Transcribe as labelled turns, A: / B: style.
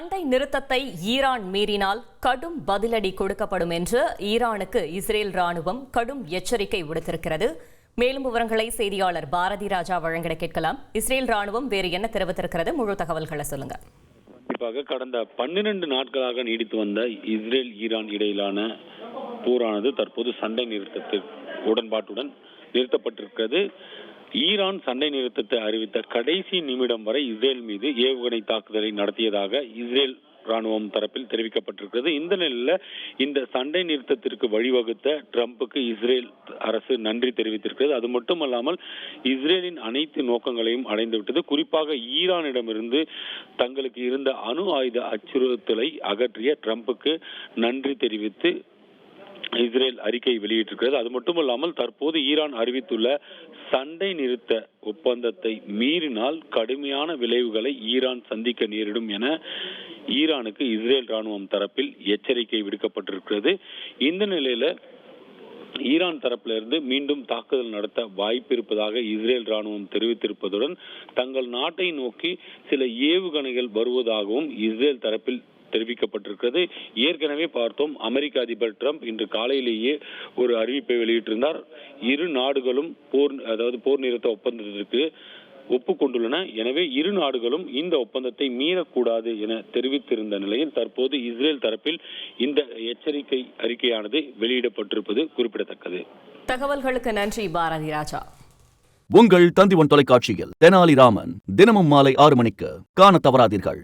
A: சண்டை நிறுத்தத்தை ஈரான் மீறினால் கடும் பதிலடி கொடுக்கப்படும் என்று ஈரானுக்கு இஸ்ரேல் ராணுவம் கடும் எச்சரிக்கை விடுத்திருக்கிறது. மேலும் விவரங்களை செய்தியாளர் பாரதி ராஜா வழங்கிட கேட்கலாம். இஸ்ரேல் ராணுவம் வேறு என்ன தெரிவித்திருக்கிறது? முழு தகவல்களை சொல்லுங்க.
B: குறிப்பாக கடந்த பன்னிரண்டு நாட்களாக நீடித்து வந்த இஸ்ரேல் ஈரான் இடையிலான போரானது தற்போது சண்டை நிறுத்தத்தில் உடன்பாட்டுடன் நிறுத்தப்பட்டிருக்கிறது. ஈரான் சண்டை நிறுத்தத்தை அறிவித்த கடைசி நிமிடம் வரை இஸ்ரேல் மீது ஏவுகணை தாக்குதலை நடத்தியதாக இஸ்ரேல் ராணுவம் தரப்பில் தெரிவிக்கப்பட்டிருக்கிறது. இந்த நிலையில் இந்த சண்டை நிறுத்தத்திற்கு வழிவகுத்த ட்ரம்புக்கு இஸ்ரேல் அரசு நன்றி தெரிவித்திருக்கிறது. அது மட்டுமல்லாமல் இஸ்ரேலின் அனைத்து நோக்கங்களையும் அடைந்துவிட்டது. குறிப்பாக ஈரானிடமிருந்து தங்களுக்கு இருந்த அணு ஆயுத அச்சுறுத்தலை அகற்றிய ட்ரம்புக்கு நன்றி தெரிவித்து இஸ்ரேல் அறிக்கை வெளியிட்டிருக்கிறது. அது மட்டுமல்லாமல் தற்போது ஈரான் அறிவித்துள்ள சண்டை நிறுத்த ஒப்பந்தத்தை மீறினால் கடுமையான விளைவுகளை ஈரான் சந்திக்க நேரிடும் என ஈரானுக்கு இஸ்ரேல் ராணுவம் தரப்பில் எச்சரிக்கை விடுக்கப்பட்டிருக்கிறது. இந்த நிலையில ஈரான் தரப்பிலிருந்து மீண்டும் தாக்குதல் நடத்த வாய்ப்பு இருப்பதாக இஸ்ரேல் ராணுவம் தெரிவித்திருப்பதுடன் தங்கள் நாட்டை நோக்கி சில ஏவுகணைகள் வருவதாகவும் இஸ்ரேல் தரப்பில் தெரிவிக்கப்பட்டிருக்கிறது. ஏற்கனவே பார்த்தோம் அமெரிக்க அதிபர் ட்ரம்ப் இன்று காலையிலேயே ஒரு அறிவிப்பை வெளியிட்டிருந்தார். இரு நாடுகளும் போர் அதாவது போர் நிறுத்த ஒப்பந்தத்திற்கு ஒப்புக்கொண்டுள்ளன. எனவே இரு நாடுகளும் இந்த ஒப்பந்தத்தை மீறக்கூடாது என தெரிவித்திருந்த நிலையில் தற்போது இஸ்ரேல் தரப்பில் இந்த எச்சரிக்கை அறிக்கையானது வெளியிடப்பட்டிருப்பது குறிப்பிடத்தக்கது.
A: தகவல்களுக்கு நன்றி பாரதி ராஜா.
C: உங்கள் தந்திவன் தொலைக்காட்சியில் தெனாலிராமன் தினமும் மாலை ஆறு மணிக்கு காணத் தவறாதீர்கள்.